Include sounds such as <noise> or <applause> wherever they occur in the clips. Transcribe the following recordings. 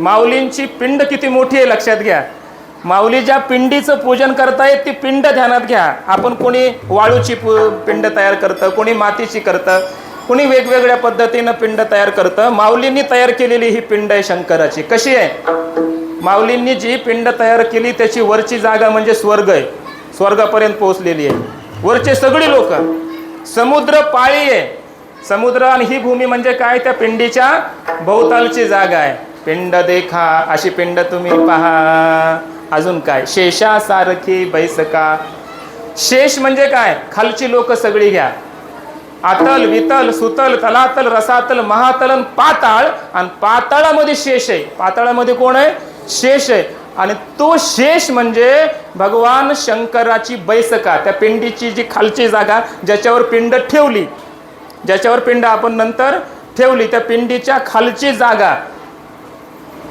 माऊलींची पिंड किती मोठी आहे लक्षात घ्या. माऊली ज्या पिंडीचं पूजन करतायत ती पिंड ध्यानात घ्या. आपण कोणी वाळूची पिंड तयार करतं कोणी मातीची करतं कोणी वेगवेगळ्या पद्धतीनं पिंड तयार करतं. माऊलींनी तयार केलेली ही पिंड आहे शंकराची. कशी आहे? माऊलींनी जी पिंड तयार केली त्याची वरची जागा म्हणजे स्वर्ग आहे. स्वर्गापर्यंत पोहोचलेली आहे. वरचे सगळी लोक समुद्र पाळी आहे. समुद्र आणि ही भूमी म्हणजे काय? त्या पिंडीच्या भोवतालची जागा आहे. पिंड देखा अशी पिंड तुम्ही पहा. अजून काय? शेषासारखी बैसका. शेष म्हणजे काय? खालची लोक सगळी घ्या. आतल वितल सुतल तलातल रसातल महातल आणि पाताळ. आणि पाताळामध्ये शेष आहे. पाताळामध्ये कोण आहे? शेष आहे. आणि तो शेष म्हणजे भगवान शंकराची बैसका. त्या पिंडीची जी खालची जागा ज्याच्यावर पिंड ठेवली. ज्याच्यावर पिंड आपण नंतर ठेवली त्या पिंडीच्या खालची जागा.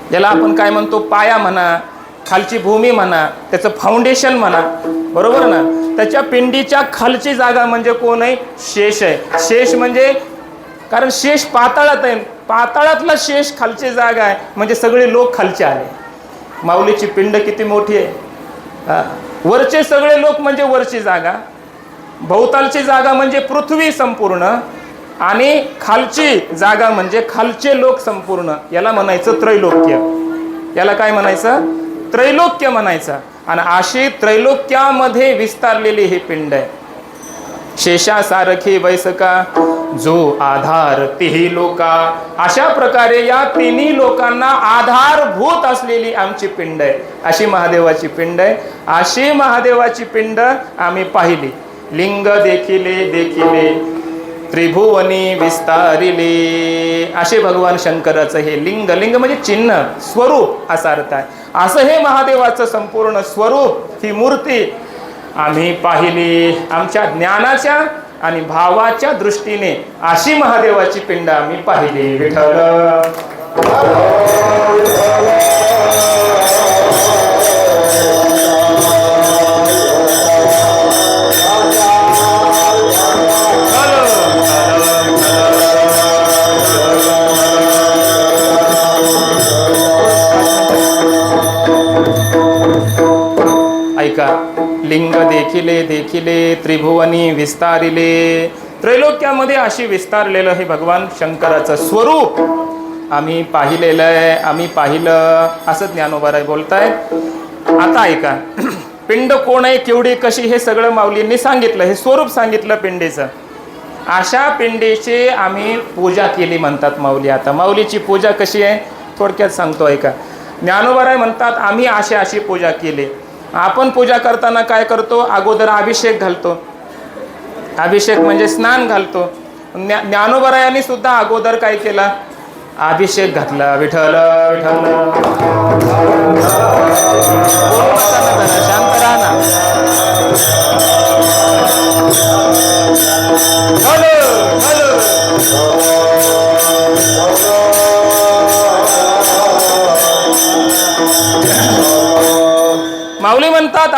ज्याला आपण काय म्हणतो पाया म्हणा खालची भूमी म्हणा त्याचं फाउंडेशन म्हणा बरोबर ना? त्याच्या पिंडीच्या खालची जागा म्हणजे कोण आहे? शेष आहे. शेष म्हणजे कारण शेष पाताळात आहे. पाताळातला शेष खालची जागा आहे. म्हणजे सगळे लोक खालचे आले. माऊलीची पिंड किती मोठी आहे? हा. वरचे सगळे लोक म्हणजे वरची जागा. भोवतालची जागा म्हणजे पृथ्वी संपूर्ण. आणि खालची जागा म्हणजे खालचे लोक संपूर्ण याला म्हणायचं त्रैलोक्य. याला काय म्हणायचं? त्रैलोक्य म्हणायचं. आणि अशी त्रैलोक्यामध्ये विस्तारलेली ही पिंड आहे. शेषासारखी वैसका जो आधार तिही लोका. अशा प्रकारे या तिन्ही लोकांना आधारभूत असलेली आमची पिंड आहे. अशी महादेवाची पिंड आहे. अशी महादेवाची पिंड आम्ही पाहिली. लिंग देखिले देखिले त्रिभुवनी विस्तारिले. असे भगवान शंकराचं हे लिंग. लिंग म्हणजे चिन्ह स्वरूप असा अर्थ आहे. असं हे महादेवाचं संपूर्ण स्वरूप ही मूर्ती आम्ही पाहिली. आमच्या ज्ञानाच्या आणि भावाच्या दृष्टीने अशी महादेवाची पिंड आम्ही पाहिली. विठ्ठल. लिंग देखिले देखिले त्रिभुवनी विस्तारिले. त्रैलोक्यामध्ये अशी विस्तारलेलं हे भगवान शंकराचं स्वरूप आम्ही पाहिलेलं आहे आम्ही पाहिलं असं ज्ञानोबाराय बोलतायत. आता ऐका <clears throat> पिंड कोण आहे केवढी कशी हे सगळं माऊलींनी सांगितलं हे स्वरूप सांगितलं पिंडीचं. अशा पिंडीची आम्ही पूजा केली म्हणतात माऊली आता. माऊलीची पूजा कशी आहे? थोडक्यात सांगतो ऐका. ज्ञानोबाराय म्हणतात आम्ही अशी अशी पूजा केली. आपण पूजा करताना काय करतो? अगोदर अभिषेक घालतो. अभिषेक म्हणजे स्नान घालतो. ज्ञा ज्ञानोबरायांनी सुद्धा अगोदर काय केला? अभिषेक घातला. विठल विठल शांत राहणार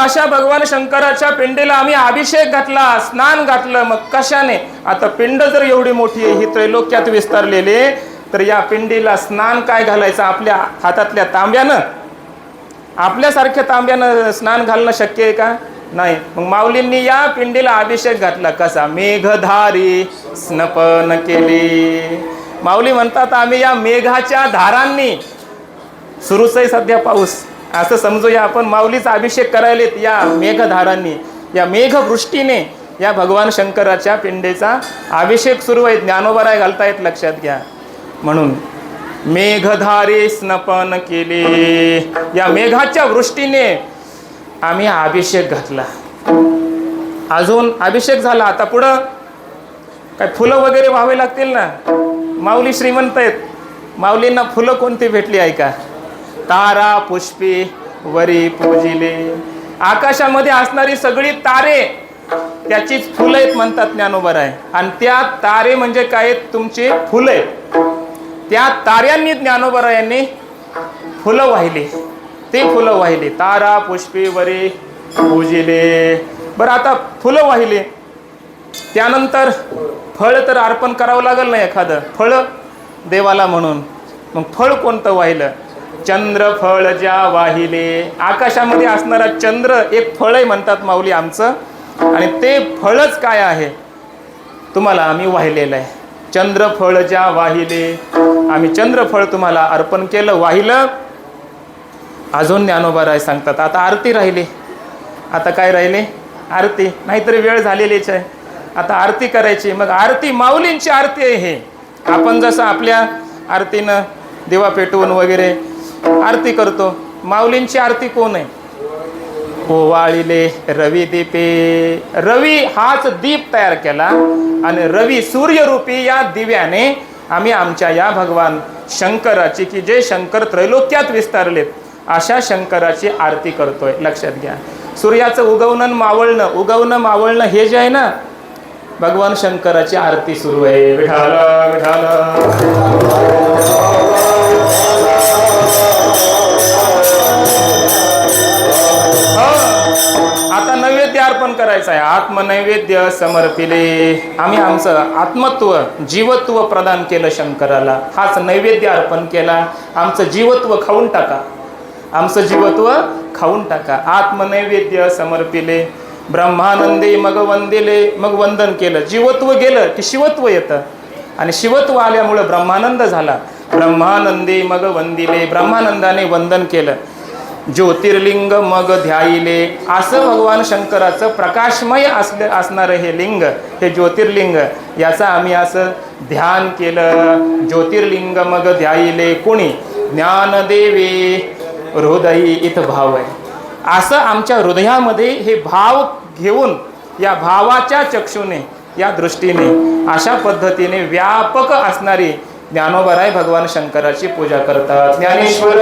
अशा भगवान शंकराच्या पिंडीला आम्ही अभिषेक घातला स्नान घातलं मग कशाने? आता पिंड जर एवढी मोठी आहे ही त्रैलोक्यात विस्तारलेले तर या पिंडीला स्नान काय घालायचं आपल्या हातातल्या तांब्यानं? आपल्यासारख्या तांब्यानं स्नान घालणं शक्य आहे का? नाही. मग माऊलींनी या पिंडीला अभिषेक घातला. कसा? मेघधारी स्नपन केली. माऊली म्हणतात आम्ही या मेघाच्या धारांनी. सुरूच आहे सध्या पाऊस. असं समजूया आपण माऊलीचा अभिषेक करायलेत या मेघधारांनी या मेघवृष्टीने या भगवान शंकराच्या पिंडेचा अभिषेक सुरू आहे. ज्ञानोबराय घालतायत लक्षात घ्या. म्हणून मेघधारे स्नपन केले. या मेघाच्या वृष्टीने आम्ही अभिषेक घातला. अजून अभिषेक झाला. आता पुढं काय फुलं वगैरे व्हावे लागतील ना? माऊली श्रीमंत आहेत. माऊलींना फुलं कोणती भेटली आहे का तारा पुष्पी वरी पूजिले. आकाशामध्ये असणारी सगळी तारे त्याचीच फुलं आहेत म्हणतात ज्ञानोबर आहे. आणि त्या तारे म्हणजे काय? तुमची फुलं. आहेत त्या ताऱ्यांनी ज्ञानोबर यांनी फुलं वाहिली. ते फुलं वाहिली. तारा पुष्पी वरी पूजिले. बरं आता फुलं वाहिली. त्यानंतर फळ तर अर्पण करावं लागेल ना एखादं? फळ देवाला म्हणून. मग फळ कोणतं वाहिलं? चंद्र फळ ज्या वाहिले. आकाशामध्ये असणारा चंद्र एक फळ आहे म्हणतात माऊली आमचं. आणि ते फळच काय आहे? तुम्हाला आम्ही वाहिलेलं आहे. चंद्रफळ ज्या वाहिले. आम्ही चंद्रफळ तुम्हाला अर्पण केलं वाहिलं. अजून ज्ञानोबा राय सांगतात आता आरती राहिली. आता काय राहिले? आरती. नाहीतरी वेळ झालेलीच आहे. आता आरती करायची. मग आरती माऊलींची आरती आहे हे. आपण जसं आपल्या आरतीनं दिवा पेटवून वगैरे आरती करतो. माऊलींची आरती कोण आहे? ओवाळिले रवी दीपे. रवी हाच दीप तयार केला आणि रवी सूर्यरूपी या दिव्याने आम्ही आमच्या या भगवान शंकराची की जे शंकर त्रैलोक्यात विस्तारलेत अशा शंकराची आरती करतोय. लक्षात घ्या. सूर्याचं उगवणं मावळणं उगवणं मावळणं हे जे आहे ना भगवान शंकराची आरती सुरू आहे. विठाला विठाला अर्पण करायचं आहे. आत्मनैवेद्य समर्पिले. आम्ही आमचं आत्मत्व जीवत्व प्रदान केलं शंकराला. हाच नैवेद्य अर्पण केला. आमचं जीवत्व खाऊन टाका. आमचं जीवत्व खाऊन टाका. आत्मनैवेद्य समर्पिले. ब्रह्मानंदी मग वंदिले मग वंदन केलं. जीवत्व गेलं की शिवत्व येतं. आणि शिवत्व आल्यामुळं ब्रह्मानंद झाला. ब्रह्मानंदी मग वंदिले ब्रह्मानंदाने वंदन केलं. ज्योतिर्लिंग मग ध्याईले असं भगवान शंकराचं प्रकाशमय असलं असणारं हे लिंग हे ज्योतिर्लिंग. याचं आम्ही असं ध्यान केलं. ज्योतिर्लिंग मग ध्याईले कोणी? ज्ञानदेवे. हृदयी इथं भाव आहे असं आमच्या हृदयामध्ये हे भाव घेऊन या भावाच्या चक्षुने या दृष्टीने अशा पद्धतीने व्यापक असणारी ज्ञानोबराय भगवान शंकराची पूजा करतात. ज्ञानेश्वर!